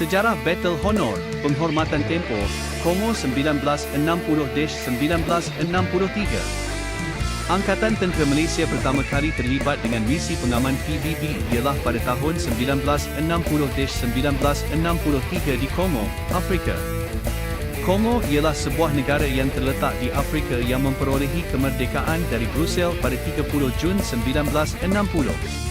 Sejarah Battle Honor, Penghormatan Tempoh, Kongo 1960-1963 Angkatan Tentera Malaysia pertama kali terlibat dengan misi pengaman PBB ialah pada tahun 1960-1963 di Kongo, Afrika. Kongo ialah sebuah negara yang terletak di Afrika yang memperolehi kemerdekaan dari Brussels pada 30 Jun 1960.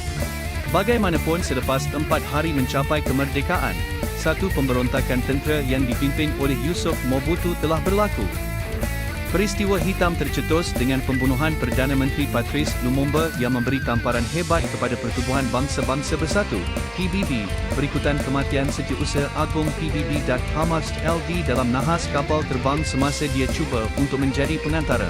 Bagaimanapun selepas empat hari mencapai kemerdekaan, satu pemberontakan tentera yang dipimpin oleh Yusof Mobutu telah berlaku. Peristiwa hitam tercetus dengan pembunuhan Perdana Menteri Patrice Lumumba yang memberi tamparan hebat kepada Pertubuhan Bangsa-Bangsa Bersatu, PBB, berikutan kematian Setiausaha Agung PBB Dat Hamas LD dalam nahas kapal terbang semasa dia cuba untuk menjadi pengantara.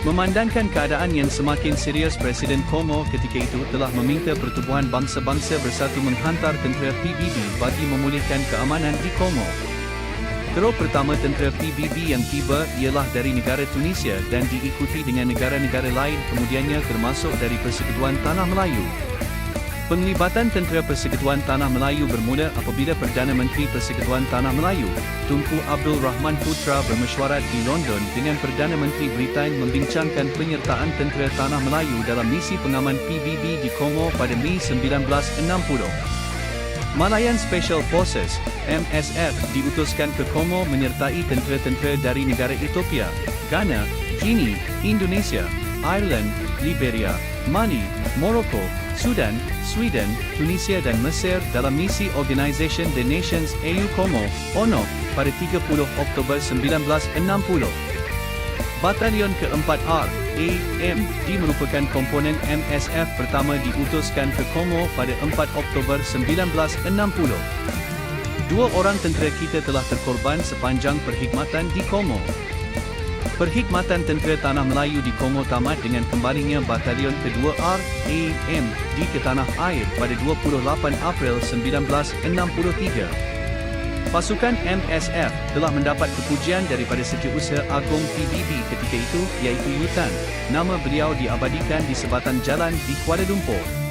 Memandangkan keadaan yang semakin serius Presiden Kongo ketika itu telah meminta Pertubuhan Bangsa-Bangsa Bersatu menghantar tentera PBB bagi memulihkan keamanan di Kongo. Teruk pertama tentera PBB yang tiba ialah dari negara Tunisia dan diikuti dengan negara-negara lain kemudiannya termasuk dari Persekutuan Tanah Melayu. Penglibatan tentera Persekutuan Tanah Melayu bermula apabila Perdana Menteri Persekutuan Tanah Melayu, Tunku Abdul Rahman Putra bermesyuarat di London dengan Perdana Menteri Britain membincangkan penyertaan tentera Tanah Melayu dalam misi pengaman PBB di Kongo pada Mei 1960. Malayan Special Forces, MSF, diutuskan ke Kongo menyertai tentera-tentera dari negara Ethiopia, Ghana, Guinea, Indonesia, Ireland, Liberia, Mali, Morocco, Sudan, Sweden, Tunisia dan Mesir dalam misi Organisation the Nations AU Kongo, ONO, pada 30 Oktober 1960. Batalion ke-4R, AMD merupakan komponen MSF pertama diutuskan ke Kongo pada 4 Oktober 1960. Dua orang tentera kita telah terkorban sepanjang perkhidmatan di Kongo. Perkhidmatan tentera Tanah Melayu di Kongo tamat dengan kembalinya Batalion kedua R, AMD ke Tanah Air pada 28 April 1963. Pasukan MSF telah mendapat kepujian daripada Setiausaha Agung PBB ketika itu iaitu Yutan. Nama beliau diabadikan di sebatan jalan di Kuala Lumpur.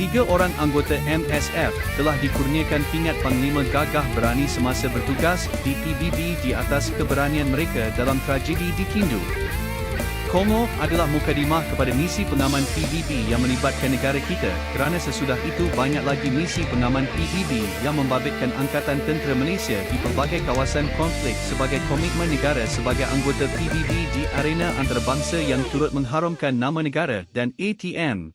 Tiga orang anggota MSF telah dikurniakan pingat Panglima Gagah Berani semasa bertugas di PBB di atas keberanian mereka dalam tragedi di Kindu. Kongo adalah mukadimah kepada misi pengaman PBB yang melibatkan negara kita kerana sesudah itu banyak lagi misi pengaman PBB yang membabitkan Angkatan Tentera Malaysia di pelbagai kawasan konflik sebagai komitmen negara sebagai anggota PBB di arena antarabangsa yang turut mengharumkan nama negara dan ATM